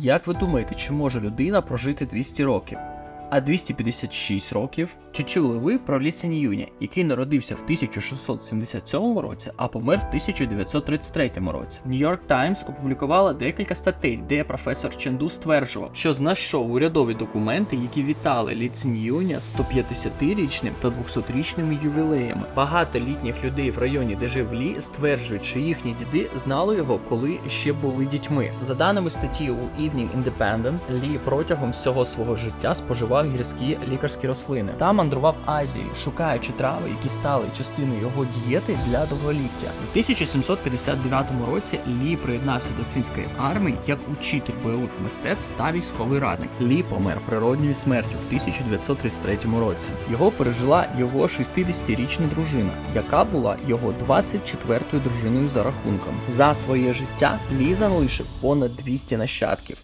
Як ви думаєте, чи може людина прожити 200 років? А 256 років? Чи чули ви про Лі Юня, який народився в 1677 році, а помер в 1933 році? New York Times опублікувала декілька статей, де професор Ченду стверджував, що знайшов урядові документи, які вітали Лі Цзінь Юня 150-річним та 200-річними ювілеями. Багато літніх людей в районі, де жив Лі, стверджують, що їхні діди знали його, коли ще були дітьми. За даними статті у Evening Independent, Лі протягом всього свого життя споживав гірські лікарські рослини та мандрував Азією, шукаючи трави, які стали частиною його дієти для довголіття. У 1759 році Лі приєднався до цинської армії як учитель бойових мистецтв та військовий радник. Лі помер природньою смертю в 1933 році. Його пережила його 60-річна дружина, яка була його 24-ю дружиною за рахунком. За своє життя Лі залишив понад 200 нащадків.